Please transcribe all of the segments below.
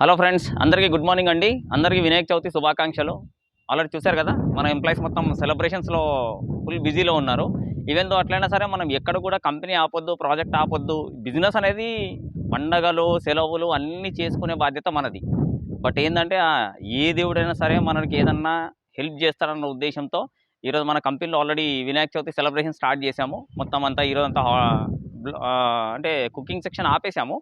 Hello friends అందరికీ good morning అండి. అందరికీ వినాయక చవితి శుభాకాంక్షలు. ఆల్రెడీ చూశారు కదా మన ఎంప్లాయీస్ మొత్తం సెలబ్రేషన్స్లో ఫుల్ బిజీలో ఉన్నారు. ఈవెన్ దో అట్లయినా సరే మనం ఎక్కడ కూడా కంపెనీ ఆపొద్దు ప్రాజెక్ట్ ఆపొద్దు బిజినెస్ అనేది పండగలు సెలవులు అన్నీ చేసుకునే బాధ్యత మనది. బట్ ఏంటంటే ఏ దేవుడైనా సరే మనకి ఏదన్నా హెల్ప్ చేస్తారన్న ఉద్దేశంతో ఈరోజు మన కంపెనీలో already Vinayaka Chavithi celebration start చేశాము. మొత్తం అంతా ఈరోజు అంతా అంటే కుకింగ్ సెక్షన్ ఆపేసాము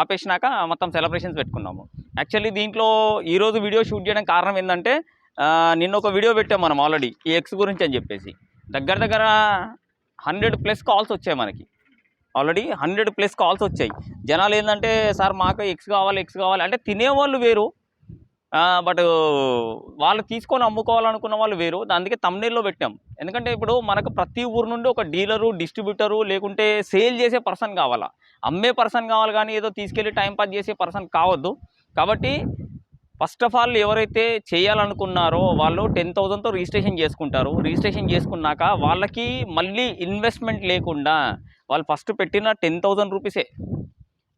ఆపేసినాక మొత్తం సెలబ్రేషన్స్ పెట్టుకున్నాము. యాక్చువల్లీ దీంట్లో ఈరోజు వీడియో షూట్ చేయడానికి కారణం ఏంటంటే నిన్న ఒక వీడియో పెట్టాం మనం ఆల్రెడీ ఈ ఎక్స్ గురించి అని చెప్పేసి. దగ్గర దగ్గర హండ్రెడ్ ప్లస్ కాల్స్ వచ్చాయి మనకి. ఆల్రెడీ హండ్రెడ్ ప్లస్ కాల్స్ వచ్చాయి. జనాలు ఏంటంటే సార్ మాకు ఎక్స్ కావాలి ఎక్స్ కావాలి. అంటే తినేవాళ్ళు వేరు బట్ వాళ్ళు తీసుకొని అమ్ముకోవాలనుకున్న వాళ్ళు వేరు. అందుకే తమ్నేల్లో పెట్టాం. ఎందుకంటే ఇప్పుడు మనకు ప్రతి ఊరు నుండి ఒక డీలరు డిస్ట్రిబ్యూటరు లేకుంటే సేల్ చేసే పర్సన్ కావాలా? అమ్మే పర్సన్ కావాలి కానీ ఏదో తీసుకెళ్ళి టైం పాస్ చేసే పర్సన్ కావద్దు. కాబట్టి ఫస్ట్ ఆఫ్ ఆల్ ఎవరైతే చేయాలనుకున్నారో వాళ్ళు టెన్ థౌజండ్తో రిజిస్ట్రేషన్ చేసుకుంటారు. రిజిస్ట్రేషన్ చేసుకున్నాక వాళ్ళకి మళ్ళీ ఇన్వెస్ట్మెంట్ లేకుండా వాళ్ళు ఫస్ట్ పెట్టిన టెన్ థౌజండ్ రూపీసే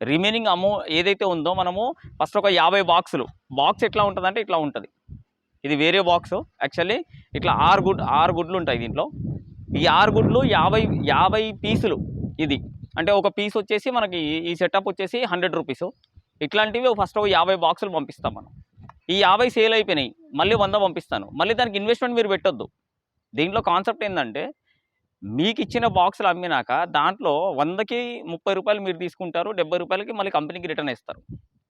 రిమైనింగ్ అమౌ ఏదైతే ఉందో మనము ఫస్ట్ ఒక యాభై బాక్సులు. బాక్స్ ఎట్లా ఉంటుందంటే ఇట్లా ఉంటుంది. ఇది వేరే బాక్స్. యాక్చువల్లీ ఇట్లా ఆరు గుడ్ ఆరు గుడ్లు ఉంటాయి దీంట్లో. ఈ ఆరు గుడ్లు యాభై యాభై పీసులు ఇది. అంటే ఒక పీస్ వచ్చేసి మనకి ఈ- ఈ సెటప్ వచ్చేసి హండ్రెడ్ రూపీస్. ఇట్లాంటివి ఫస్ట్ ఒక యాభై బాక్సులు పంపిస్తాం మనం. ఈ యాభై సేల్ అయిపోయినాయి. మళ్ళీ వంద పంపిస్తాను. మళ్ళీ దానికి ఇన్వెస్ట్మెంట్ మీరు పెట్టొద్దు. దీంట్లో కాన్సెప్ట్ ఏంటంటే మీకు ఇచ్చిన బాక్సులు అమ్మినాక దాంట్లో వందకి ముప్పై రూపాయలు మీరు తీసుకుంటారు డెబ్బై రూపాయలకి మళ్ళీ కంపెనీకి రిటర్న్ ఇస్తారు.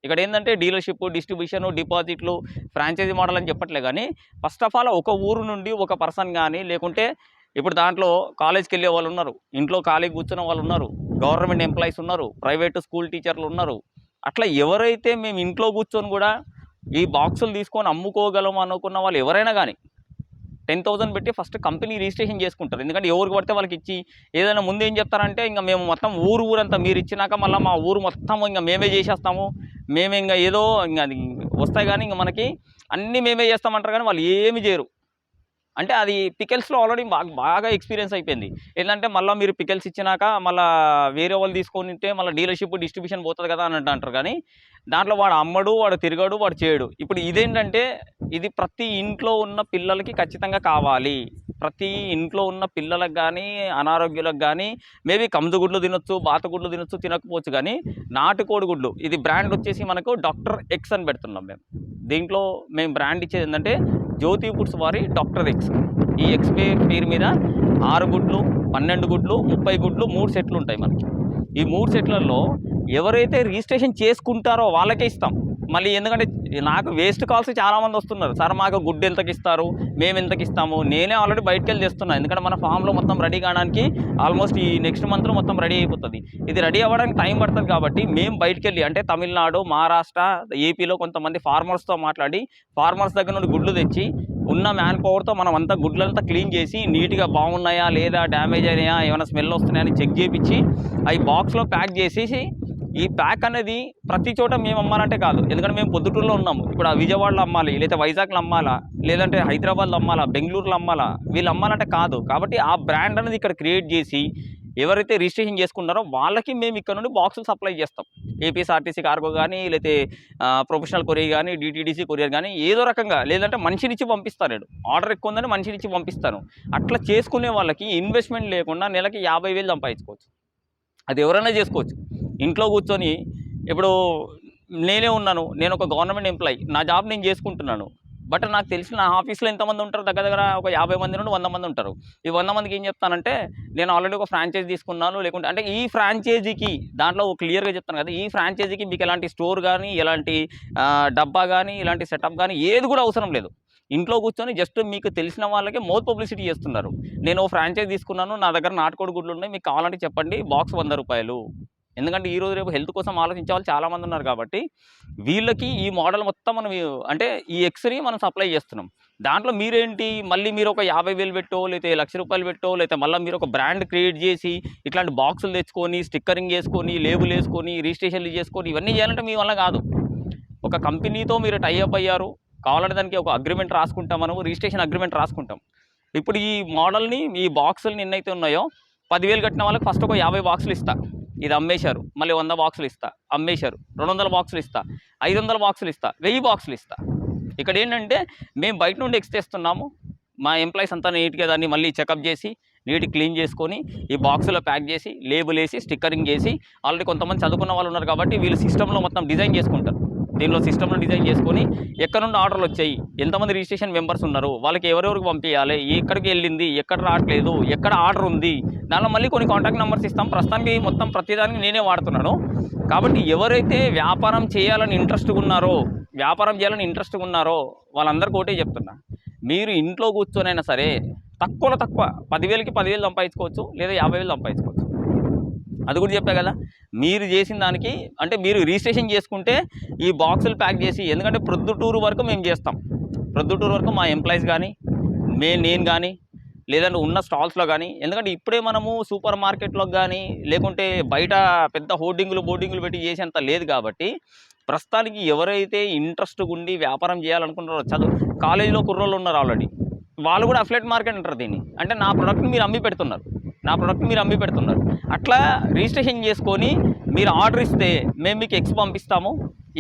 ఇక్కడ ఏంటంటే డీలర్షిప్ డిస్ట్రిబ్యూషన్ డిపాజిట్లు ఫ్రాంచైజీ మోడల్ అని చెప్పట్లే కానీ ఫస్ట్ ఆఫ్ ఆల్ ఒక ఊరు నుండి ఒక పర్సన్ కానీ లేకుంటే ఇప్పుడు దాంట్లో కాలేజ్కి వెళ్ళే వాళ్ళు ఉన్నారు ఇంట్లో ఖాళీ కూర్చున్న వాళ్ళు ఉన్నారు గవర్నమెంట్ ఎంప్లాయీస్ ఉన్నారు ప్రైవేట్ స్కూల్ టీచర్లు ఉన్నారు. అట్లా ఎవరైతే మేము ఇంట్లో కూర్చొని కూడా ఈ బాక్సులు తీసుకొని అమ్ముకోగలం అనుకున్న వాళ్ళు ఎవరైనా కానీ టెన్ థౌసండ్ పెట్టి ఫస్ట్ కంపెనీ రిజిస్ట్రేషన్ చేసుకుంటారు. ఎందుకంటే ఎవరికి పడితే వాళ్ళకి ఇచ్చి ఏదైనా ముందు ఏం చెప్తారంటే ఇంకా మేము మొత్తం ఊరు ఊరంతా మీరు ఇచ్చినాక మళ్ళీ మా ఊరు మొత్తం ఇంకా మేమే చేసేస్తాము. మేమే ఇంకా ఏదో ఇంకా అది వస్తాయి కానీ ఇంకా మనకి అన్నీ మేమే చేస్తామంటారు కానీ వాళ్ళు ఏమి చేయరు. అంటే అది పికెల్స్లో ఆల్రెడీ బాగా బాగా ఎక్స్పీరియన్స్ అయిపోయింది. ఏంటంటే మళ్ళీ మీరు పికెల్స్ ఇచ్చినాక మళ్ళీ వేరే వాళ్ళు తీసుకొని ఉంటే మళ్ళీ డీలర్షిప్ డిస్ట్రిబ్యూషన్ పోతుంది కదా అని అంటారు కానీ దాంట్లో వాడు అమ్మడు వాడు తిరగడు వాడు చేయడు. ఇప్పుడు ఇదేంటంటే ఇది ప్రతి ఇంట్లో ఉన్న పిల్లలకి ఖచ్చితంగా కావాలి. ప్రతి ఇంట్లో ఉన్న పిల్లలకు కానీ అనారోగ్యులకు కానీ మేబీ కంజు గుడ్లు తినొచ్చు బాత గుడ్లు తినొచ్చు తినకపోవచ్చు కానీ నాటుకోడి గుడ్లు. ఇది బ్రాండ్ వచ్చేసి మనకు డాక్టర్ ఎక్స్ అని పెడుతున్నాం మేము. దీంట్లో మేము బ్రాండ్ ఇచ్చేది ఏంటంటే జ్యోతి ఫుడ్స్ వారి డాక్టర్ ఎక్స్. ఈ ఎక్స్ పేరు మీద ఆరు గుడ్లు పన్నెండు గుడ్లు ముప్పై గుడ్లు మూడు సెట్లు ఉంటాయి మనకి. ఈ మూడు సెట్లలో ఎవరైతే రిజిస్ట్రేషన్ చేసుకుంటారో వాళ్ళకే ఇస్తాం. మళ్ళీ ఎందుకంటే నాకు వేస్ట్ కాల్స్ చాలామంది వస్తున్నారు. సార్ మాకు గుడ్డు ఎంతకి ఇస్తారు? మేము ఎంతకి ఇస్తాము? నేనే ఆల్రెడీ బయటకు వెళ్ళి తెస్తున్నాను ఎందుకంటే మన ఫామ్లో మొత్తం రెడీ కావడానికి ఆల్మోస్ట్ ఈ నెక్స్ట్ మంత్లో మొత్తం రెడీ అయిపోతుంది. ఇది రెడీ అవ్వడానికి టైం పడుతుంది కాబట్టి మేము బయటకు వెళ్ళి అంటే తమిళనాడు మహారాష్ట్ర ఏపీలో కొంతమంది ఫార్మర్స్తో మాట్లాడి ఫార్మర్స్ దగ్గర నుండి గుడ్లు తెచ్చి ఉన్న మ్యాన్ పవర్తో మనం అంతా గుడ్లంతా క్లీన్ చేసి నీట్గా బాగున్నాయా లేదా డ్యామేజ్ అయినాయా ఏమైనా స్మెల్ వస్తున్నాయా అని చెక్ చేయించి అవి బాక్స్లో ప్యాక్ చేసేసి ఈ ప్యాక్ అనేది ప్రతి చోట మేము అమ్మాలంటే కాదు. ఎందుకంటే మేము పొద్దుటూరులో ఉన్నాము. ఇప్పుడు ఆ విజయవాడలో అమ్మాలి లేదా వైజాగ్లో అమ్మాలా లేదంటే హైదరాబాద్లో అమ్మాలా బెంగళూరులో అమ్మాలా వీళ్ళు అమ్మాలంటే కాదు. కాబట్టి ఆ బ్రాండ్ అనేది ఇక్కడ క్రియేట్ చేసి ఎవరైతే రిజిస్ట్రేషన్ చేసుకున్నారో వాళ్ళకి మేము ఇక్కడ నుండి బాక్సులు సప్లై చేస్తాం. ఏపీఎస్ఆర్టీసీ కార్గో కానీ లేకపోతే ప్రొఫెషనల్ కొరియర్ కానీ డిటీడీసీ కొరియర్ కానీ ఏదో రకంగా లేదంటే మనిషినిచ్చి పంపిస్తాను నేను ఆర్డర్ ఎక్కువ ఉందని మనిషినిచ్చి పంపిస్తాను అట్లా చేసుకునే వాళ్ళకి ఇన్వెస్ట్మెంట్ లేకుండా నెలకి యాభై వేలు సంపాదించుకోవచ్చు. అది ఎవరైనా చేసుకోవచ్చు. ఇంట్లో కూర్చొని ఇప్పుడు నేనే ఉన్నాను నేను ఒక గవర్నమెంట్ ఎంప్లాయీ నా జాబ్ నేను చేసుకుంటున్నాను. బట్ నాకు తెలిసిన నా ఆఫీస్లో ఎంతమంది ఉంటారు దగ్గర దగ్గర ఒక యాభై మంది నుండి వంద మంది ఉంటారు. ఈ వంద మందికి ఏం చెప్తానంటే నేను ఆల్రెడీ ఒక ఫ్రాంచైజ్ తీసుకున్నాను లేకుంటే అంటే ఈ ఫ్రాంచైజీకి దాంట్లో క్లియర్గా చెప్తాను కదా ఈ ఫ్రాంచైజీకి మీకు ఎలాంటి స్టోర్ కానీ ఎలాంటి డబ్బా కానీ ఇలాంటి సెటప్ కానీ ఏది కూడా అవసరం లేదు. ఇంట్లో కూర్చొని జస్ట్ మీకు తెలిసిన వాళ్ళకే మోత్ పబ్లిసిటీ చేస్తున్నారు. నేను ఫ్రాంచైజ్ తీసుకున్నాను నా దగ్గర నాటుకోడి గుడ్లు ఉన్నాయి మీకు కావాలంటే చెప్పండి బాక్స్ వంద రూపాయలు. ఎందుకంటే ఈ రోజు రేపు హెల్త్ కోసం ఆలోచించే వాళ్ళు చాలామంది ఉన్నారు కాబట్టి వీళ్ళకి ఈ మోడల్ మొత్తం మనం అంటే ఈ ఎక్స్ని మనం సప్లై చేస్తున్నాం. దాంట్లో మీరేంటి? మళ్ళీ మీరు ఒక యాభై వేలు పెట్టో లేకపోతే లక్ష రూపాయలు పెట్టో లేకపోతే మళ్ళీ మీరు ఒక బ్రాండ్ క్రియేట్ చేసి ఇట్లాంటి బాక్సులు తెచ్చుకొని స్టిక్కరింగ్ చేసుకొని లేబుల్ వేసుకొని రిజిస్ట్రేషన్లు చేసుకొని ఇవన్నీ చేయాలంటే మీ వల్ల కాదు. ఒక కంపెనీతో మీరు టైఅప్ అయ్యారు. కావాలంటే దానికి ఒక అగ్రిమెంట్ రాసుకుంటాం మనము రిజిస్ట్రేషన్ అగ్రిమెంట్ రాసుకుంటాం. ఇప్పుడు ఈ మోడల్ని ఈ బాక్సులు ఎన్నైతే ఉన్నాయో పదివేలు కట్టిన వాళ్ళకి ఫస్ట్ ఒక యాభై బాక్సులు ఇస్తాను ఇది అమ్మేశారు. మళ్ళీ వంద బాక్సులు ఇస్తా. అమ్మేశారు. రెండు వందల బాక్సులు ఇస్తా. ఐదు వందల బాక్సులు ఇస్తా. వెయ్యి బాక్సులు ఇస్తా. ఇక్కడ ఏంటంటే మేము బయట నుండి ఎక్స్టేస్తున్నాము మా ఎంప్లాయీస్ అంతా నీట్గా దాన్ని మళ్ళీ చెకప్ చేసి నీట్ క్లీన్ చేసుకొని ఈ బాక్సులో ప్యాక్ చేసి లేబుల్ వేసి స్టిక్కరింగ్ చేసి ఆల్రెడీ కొంతమంది చదువుకున్న వాళ్ళు ఉన్నారు కాబట్టి వీళ్ళు సిస్టంలో మొత్తం డిజైన్ చేసుకుంటారు. దీనిలో సిస్టంలో డిజైన్ చేసుకొని ఎక్కడ నుండి ఆర్డర్లు వచ్చాయి ఎంతమంది రిజిస్ట్రేషన్ మెంబర్స్ ఉన్నారు వాళ్ళకి ఎవరెవరికి పంపించాలి ఎక్కడికి వెళ్ళింది ఎక్కడ రావట్లేదు ఎక్కడ ఆర్డర్ ఉంది దానిలో మళ్ళీ కొన్ని కాంటాక్ట్ నెంబర్స్ ఇస్తాం. ప్రస్తుతానికి మొత్తం ప్రతిదానికి నేనే వాడుతున్నాను. కాబట్టి ఎవరైతే వ్యాపారం చేయాలని ఇంట్రెస్ట్గా ఉన్నారో వ్యాపారం చేయాలని ఇంట్రెస్ట్గా ఉన్నారో వాళ్ళందరికీ ఒకటే చెప్తున్నా. మీరు ఇంట్లో కూర్చొనైనా సరే తక్కువలో తక్కువ పదివేలకి పదివేలు సంపాదించుకోవచ్చు లేదా యాభై వేలు సంపాదించుకోవచ్చు. అది కూడా చెప్పా కదా. మీరు చేసిన దానికి అంటే మీరు రిజిస్ట్రేషన్ చేసుకుంటే ఈ బాక్సులు ప్యాక్ చేసి ఎందుకంటే ప్రొద్దుటూరు వరకు మేము చేస్తాం. ప్రొద్దుటూరు వరకు మా ఎంప్లాయీస్ కానీ మే నేను కానీ లేదంటే ఉన్న స్టాల్స్లో కానీ ఎందుకంటే ఇప్పుడే మనము సూపర్ మార్కెట్లో కానీ లేకుంటే బయట పెద్ద హోర్డింగులు బోర్డింగులు పెట్టి చేసేంత లేదు కాబట్టి ప్రస్తుతానికి ఎవరైతే ఇంట్రెస్ట్ ఉండి వ్యాపారం చేయాలనుకుంటారో చదువు కాలేజీలో కుర్రోళ్ళు ఉన్నారు ఆల్రెడీ వాళ్ళు కూడా అఫ్లెట్ మార్కెట్ అంటారు దీన్ని. అంటే నా ప్రోడక్ట్ని మీరు అమ్మి పెడుతున్నారు. నా ప్రోడక్ట్ మీరు అమ్మి పెడుతున్నారు. అట్లా రిజిస్ట్రేషన్ చేసుకొని మీరు ఆర్డర్ ఇస్తే మేము మీకు ఎక్స్ పంపిస్తాము.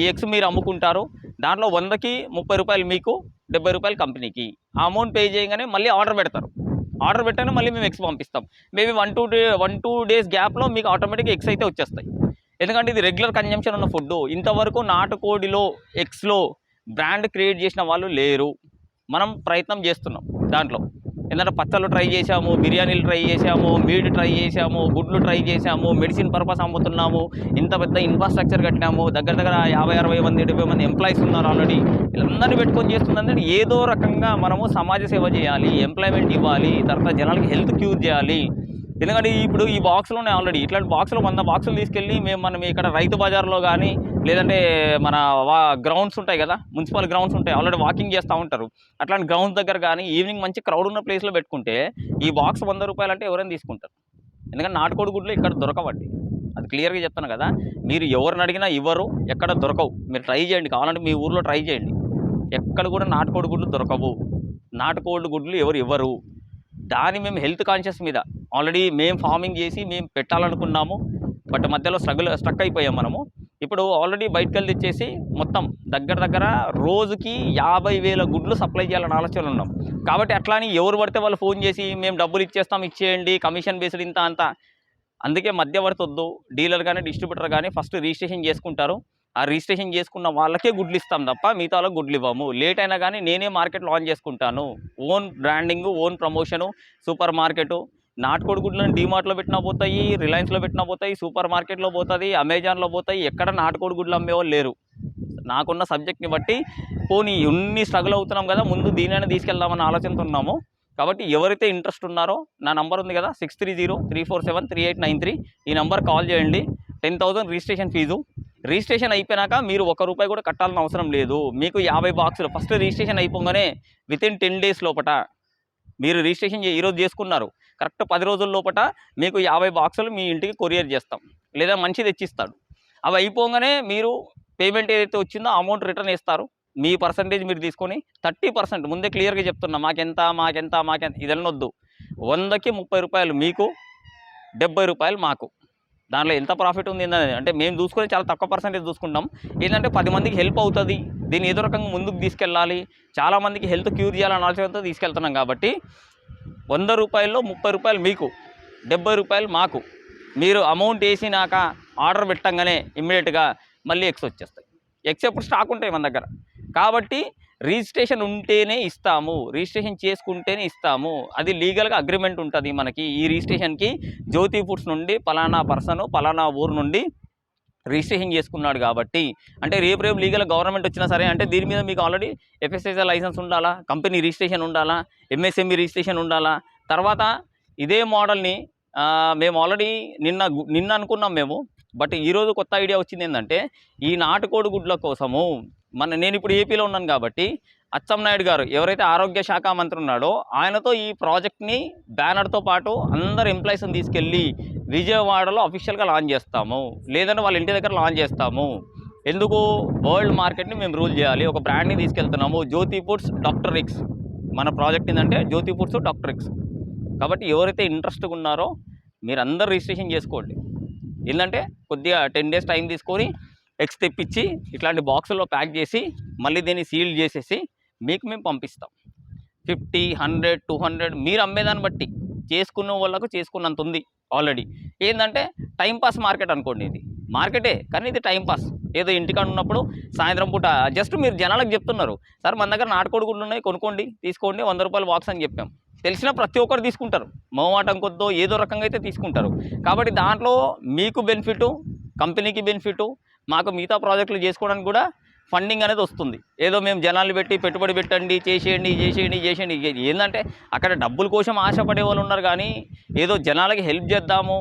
ఈ ఎక్స్ మీరు అమ్ముకుంటారు. దాంట్లో వందకి ముప్పై రూపాయలు మీకు డెబ్బై రూపాయలు కంపెనీకి. ఆ అమౌంట్ పే చేయగానే మళ్ళీ ఆర్డర్ పెడతారు. ఆర్డర్ పెట్టగానే మళ్ళీ మేము ఎక్స్ పంపిస్తాం. Maybe one two day one two days గ్యాప్లో మీకు ఆటోమేటిక్గా ఎక్స్ అయితే వచ్చేస్తాయి. ఎందుకంటే ఇది రెగ్యులర్ కన్జంప్షన్ ఉన్న ఫుడ్ ఇంతవరకు నాటుకోడిలో ఎక్స్లో బ్రాండ్ క్రియేట్ చేసిన వాళ్ళు లేరు. మనం ప్రయత్నం చేస్తున్నాం దాంట్లో. ఎందుకంటే పచ్చళ్ళు ట్రై చేశాము బిర్యానీలు ట్రై చేశాము మీట్ ట్రై చేసాము గుడ్లు ట్రై చేశాము మెడిసిన్ పర్పస్ అమ్ముతున్నాము ఇంత పెద్ద ఇన్ఫ్రాస్ట్రక్చర్ కట్టినాము దగ్గర దగ్గర యాభై అరవై మంది డెబ్బై మంది ఎంప్లాయీస్ ఉన్నారు ఆల్రెడీ వీళ్ళందరినీ పెట్టుకొని చేస్తుందంటే ఏదో రకంగా మనము సమాజ సేవ చేయాలి ఎంప్లాయ్మెంట్ ఇవ్వాలి తర్వాత జనాలకి హెల్త్ క్యూర్ చేయాలి. ఎందుకంటే ఇప్పుడు ఈ బాక్సులు ఉన్నాయి ఆల్రెడీ ఇట్లాంటి బాక్సులు వంద బాక్సులు తీసుకెళ్ళి మేము మనం ఇక్కడ రైతు బజార్లో కానీ లేదంటే మన గ్రౌండ్స్ ఉంటాయి కదా మున్సిపల్ గ్రౌండ్స్ ఉంటాయి. ఆల్రెడీ వాకింగ్ చేస్తూ ఉంటారు. అట్లాంటి గ్రౌండ్స్ దగ్గర కానీ ఈవినింగ్ మంచి క్రౌడ్ ఉన్న ప్లేస్లో పెట్టుకుంటే ఈ బాక్స్ వంద రూపాయలు అంటే ఎవరైనా తీసుకుంటారు. ఎందుకంటే నాటుకోడి గుడ్లు ఇక్కడ దొరకవండి అది క్లియర్గా చెప్తాను కదా. మీరు ఎవరిని అడిగినా ఇవ్వరు ఎక్కడ దొరకవు. మీరు ట్రై చేయండి. కావాలంటే మీ ఊర్లో ట్రై చేయండి. ఎక్కడ కూడా నాటుకోడి గుడ్లు దొరకవు. నాటుకోడి గుడ్లు ఎవరు ఇవ్వరు. దాని మేము హెల్త్ కాన్షియస్ మీద ఆల్రెడీ మేము ఫార్మింగ్ చేసి మేము పెట్టాలనుకున్నాము బట్ మధ్యలో స్ట్రగుల్ స్ట్రక్ అయిపోయాం మనము. ఇప్పుడు ఆల్రెడీ బయటకు వెళ్ళి తెచ్చేసి మొత్తం దగ్గర దగ్గర రోజుకి యాభై వేల గుడ్లు సప్లై చేయాలని ఆలోచనలు ఉన్నాం. కాబట్టి అట్లా అని ఎవరు పడితే వాళ్ళు ఫోన్ చేసి మేము డబ్బులు ఇచ్చేస్తాం ఇచ్చేయండి కమిషన్ బేస్డ్ ఇంత అంత. అందుకే మధ్యవర్తి వద్దు డీలర్ కానీ డిస్ట్రిబ్యూటర్ కానీ ఫస్ట్ రిజిస్ట్రేషన్ చేసుకుంటారు. ఆ రిజిస్ట్రేషన్ చేసుకున్న వాళ్ళకే గుడ్లు ఇస్తాం తప్ప మిగతా వాళ్ళకి గుడ్లు ఇవ్వము. లేట్ అయినా కానీ నేనే మార్కెట్ లాంచ్ చేసుకుంటాను. Own branding own promotion super market. నాటుకోడి గుడ్లను డీమార్ట్లో పెట్టినా పోతాయి రిలయన్స్లో పెట్టినా పోతాయి సూపర్ మార్కెట్లో పోతుంది అమెజాన్లో పోతాయి ఎక్కడ నాటుకోడి గుడ్లు అమ్మేవాళ్ళు లేరు. నాకున్న సబ్జెక్ట్ని బట్టి పోనీ ఇన్ని స్ట్రగుల్ అవుతున్నాం కదా ముందు దీనైనా తీసుకెళ్దామన్న ఆలోచనతో ఉన్నాము. కాబట్టి ఎవరైతే ఇంట్రెస్ట్ ఉన్నారో నా నంబర్ ఉంది కదా six three zero three four seven three eight nine three ఈ నెంబర్ కాల్ చేయండి. Ten thousand registration fee. Registration అయిపోయినాక మీరు ఒక రూపాయి కూడా కట్టాల్సిన అవసరం లేదు. మీకు యాభై బాక్సులు. ఫస్ట్ రిజిస్ట్రేషన్ అయిపోగానే విత్ ఇన్ టెన్ డేస్ లోపట మీరు రిజిస్ట్రేషన్ ఈరోజు చేసుకున్నారు. కరెక్ట్ పది రోజుల లోపట మీకు యాభై బాక్సులు మీ ఇంటికి కొరియర్ చేస్తాం. లేదా మంచి తెచ్చిస్తాడు. అవి అయిపోగానే మీరు పేమెంట్ ఏదైతే వచ్చిందో అమౌంట్ రిటర్న్ ఇస్తారు మీ పర్సంటేజ్ మీరు తీసుకొని థర్టీ పర్సెంట్ ముందే క్లియర్గా చెప్తున్నా. మాకెంత మాకెంత మాకెంత ఇదన్నొద్దు వందకి ముప్పై రూపాయలు మీకు డెబ్బై రూపాయలు మాకు. దాంట్లో ఎంత ప్రాఫిట్ ఉంది ఏంటనేది అంటే మేము చూసుకొని చాలా తక్కువ పర్సెంటేజ్ చూసుకుంటాం. ఏంటంటే పది మందికి హెల్ప్ అవుతుంది. దీన్ని ఏదో రకంగా ముందుకు తీసుకెళ్ళాలి. చాలామందికి హెల్త్ క్యూర్ చేయాలని ఆలోచనతో తీసుకెళ్తున్నాం కాబట్టి వంద రూపాయల్లో ముప్పై రూపాయలు మీకు డెబ్బై రూపాయలు మాకు. మీరు అమౌంట్ వేసినాక ఆర్డర్ పెట్టంగానే ఇమ్మీడియట్గా మళ్ళీ ఎక్స్ వచ్చేస్తాయి. ఎక్స్ ఎప్పుడు స్టాక్ ఉంటాయి మన దగ్గర. కాబట్టి రిజిస్ట్రేషన్ ఉంటేనే ఇస్తాము రిజిస్ట్రేషన్ చేసుకుంటేనే ఇస్తాము. అది లీగల్గా అగ్రిమెంట్ ఉంటుంది మనకి. ఈ రిజిస్ట్రేషన్కి జ్యోతి ఫుడ్స్ నుండి పలానా పర్సన్ పలానా ఊరు నుండి రిజిస్ట్రేషన్ చేసుకున్నాడు కాబట్టి. అంటే రేపు రేపు లీగల్ గవర్నమెంట్ వచ్చినా సరే అంటే దీని మీద మీకు ఆల్రెడీ ఎఫ్ఎస్ఎస్ఐ లైసెన్స్ ఉండాలా కంపెనీ రిజిస్ట్రేషన్ ఉండాలా ఎంఎస్ఎంఈ రిజిస్ట్రేషన్ ఉండాలా. తర్వాత ఇదే మోడల్ని మేము ఆల్రెడీ నిన్న నిన్న అనుకున్నాం మేము. బట్ ఈరోజు కొత్త ఐడియా వచ్చింది ఏంటంటే ఈ నాటుకోడి గుడ్ల కోసము మన నేను ఇప్పుడు ఏపీలో ఉన్నాను కాబట్టి అచ్చెంనాయుడు గారు ఎవరైతే ఆరోగ్య శాఖ మంత్రి ఉన్నాడో ఆయనతో ఈ ప్రాజెక్ట్ని బ్యానర్తో పాటు అందరు ఎంప్లాయీస్ని తీసుకెళ్ళి విజయవాడలో అఫీషియల్గా లాంచ్ చేస్తాము. లేదంటే వాళ్ళ ఇంటి దగ్గర లాంచ్ చేస్తాము. ఎందుకు? వరల్డ్ మార్కెట్ని మేము రూల్ చేయాలి. ఒక బ్రాండ్ని తీసుకెళ్తున్నాము. జ్యోతి ఫుడ్స్ డాక్టర్ ఎక్స్ మన ప్రాజెక్ట్ ఏంటంటే జ్యోతి ఫుడ్స్ డాక్టర్ ఎక్స్ కాబట్టి ఎవరైతే ఇంట్రెస్ట్గా ఉన్నారో మీరు అందరు రిజిస్ట్రేషన్ చేసుకోండి. ఏంటంటే కొద్దిగా టెన్ డేస్ టైం తీసుకొని ఎగ్స్ తెప్పించి ఇట్లాంటి బాక్సుల్లో ప్యాక్ చేసి మళ్ళీ దీన్ని సీల్ చేసేసి మీకు మేము పంపిస్తాం. ఫిఫ్టీ హండ్రెడ్ టూ హండ్రెడ్ మీరు అమ్మేదాన్ని బట్టి చేసుకున్న వాళ్ళకు చేసుకున్నంత ఉంది ఆల్రెడీ. ఏంటంటే టైంపాస్ మార్కెట్ అనుకోండి ఇది. మార్కెటే కానీ ఇది టైంపాస్ ఏదో ఇంటికాడ ఉన్నప్పుడు సాయంత్రం పూట జస్ట్ మీరు జనాలకు చెప్తున్నారు. సార్ మన దగ్గర నాటుకోడి ఉన్నాయి కొనుక్కోండి తీసుకోండి వంద రూపాయలు బాక్స్ అని చెప్పాం. తెలిసిన ప్రతి ఒక్కరు తీసుకుంటారు. మొహమాటం కొద్దో ఏదో రకంగా అయితే తీసుకుంటారు. కాబట్టి దాంట్లో మీకు బెనిఫిట్ కంపెనీకి బెనిఫిట్ మాకు మిగతా ప్రాజెక్టులు చేసుకోవడానికి కూడా ఫండింగ్ అనేది వస్తుంది. ఏదో మేము జనాలు పెట్టి పెట్టుబడి పెట్టండి చేసేయండి చేసేయండి చేసేయండి. ఏంటంటే అక్కడ డబ్బుల కోసం ఆశపడే వాళ్ళు ఉన్నారు కానీ ఏదో జనాలకి హెల్ప్ చేద్దాము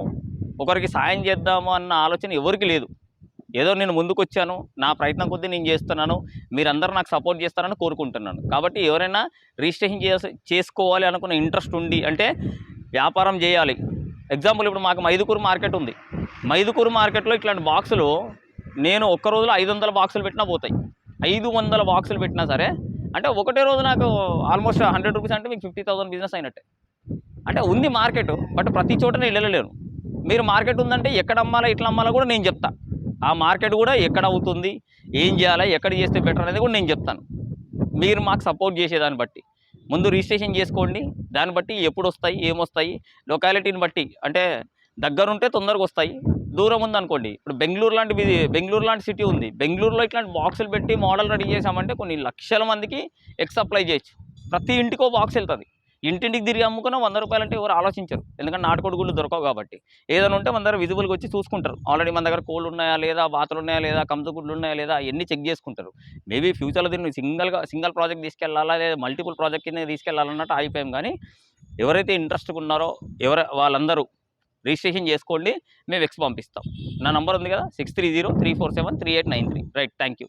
ఒకరికి సాయం చేద్దాము అన్న ఆలోచన ఎవరికి లేదు. ఏదో నేను ముందుకు వచ్చాను నా ప్రయత్నం కొద్దీ నేను చేస్తున్నాను మీరందరూ నాకు సపోర్ట్ చేస్తారని కోరుకుంటున్నాను. కాబట్టి ఎవరైనా రిజిస్ట్రేషన్ చేసే చేసుకోవాలి అనుకున్న ఇంట్రెస్ట్ ఉండి అంటే వ్యాపారం చేయాలి. ఎగ్జాంపుల్ ఇప్పుడు మాకు మైదుకూరు మార్కెట్ ఉంది. మైదుకూరు మార్కెట్లో ఇట్లాంటి బాక్సులు నేను ఒక్క రోజులో ఐదు వందల బాక్సులు పెట్టినా పోతాయి. ఐదు వందల బాక్సులు పెట్టినా సరే అంటే ఒకటే రోజు నాకు ఆల్మోస్ట్ హండ్రెడ్ రూపీస్ అంటే మీకు ఫిఫ్టీ థౌసండ్ బిజినెస్ అయినట్టే. అంటే ఉంది మార్కెట్ బట్ ప్రతి చోట నేను వెళ్ళలేను. మీరు మార్కెట్ ఉందంటే ఎక్కడ అమ్మాలా ఇట్లా అమ్మాలా కూడా నేను చెప్తాను ఆ మార్కెట్ కూడా ఎక్కడ అవుతుంది ఏం చేయాలి ఎక్కడ చేస్తే బెటర్ అనేది కూడా నేను చెప్తాను. మీరు మాకు సపోర్ట్ చేసేదాన్ని బట్టి. ముందు రిజిస్ట్రేషన్ చేసుకోండి దాన్ని బట్టి ఎప్పుడు వస్తాయి ఏమొస్తాయి లొకాలిటీని బట్టి. అంటే దగ్గరుంటే తొందరగా వస్తాయి దూరం ఉందనుకోండి. ఇప్పుడు బెంగళూరు లాంటి బెంగళూరు లాంటి సిటీ ఉంది. బెంగళూరులో ఇట్లాంటి బాక్సులు పెట్టి మోడల్ రెడీ చేసామంటే కొన్ని లక్షల మందికి ఎక్స్ సప్లై చేయొచ్చు. ప్రతి ఇంటికో బాక్స్ వెళ్తుంది. ఇంటింటికి తిరిగి అమ్ముకున్న వంద రూపాయలు అంటే ఎవరు ఆలోచించరు. ఎందుకంటే నాటుకోడి గుళ్ళు దొరకవు కాబట్టి. ఏదైనా ఉంటే మన దగ్గర విజిబుల్గా వచ్చి చూసుకుంటారు. ఆల్రెడీ మన దగ్గర కోళ్ళు ఉన్నాయా లేదా బాతులు ఉన్నాయా లేదా కందు గుడ్లు ఉన్నాయా లేదా ఎన్ని చెక్ చేసుకుంటారు. మేబీ ఫ్యూచర్లో దీన్ని సింగిల్గా సింగిల్ ప్రాజెక్ట్ తీసుకెళ్ళాలా లేదా మల్టిపుల్ ప్రాజెక్ట్ కింద తీసుకెళ్ళాలన్నట్టు ఆగిపోయాం కానీ ఎవరైతే ఇంట్రెస్ట్గా ఉన్నారో ఎవరు వాళ్ళందరూ రిజిస్ట్రేషన్ చేసుకోండి మేము ఎక్స్ పంపిస్తాం. నా నంబర్ ఉంది కదా six three zero three four seven three eight nine three right thank you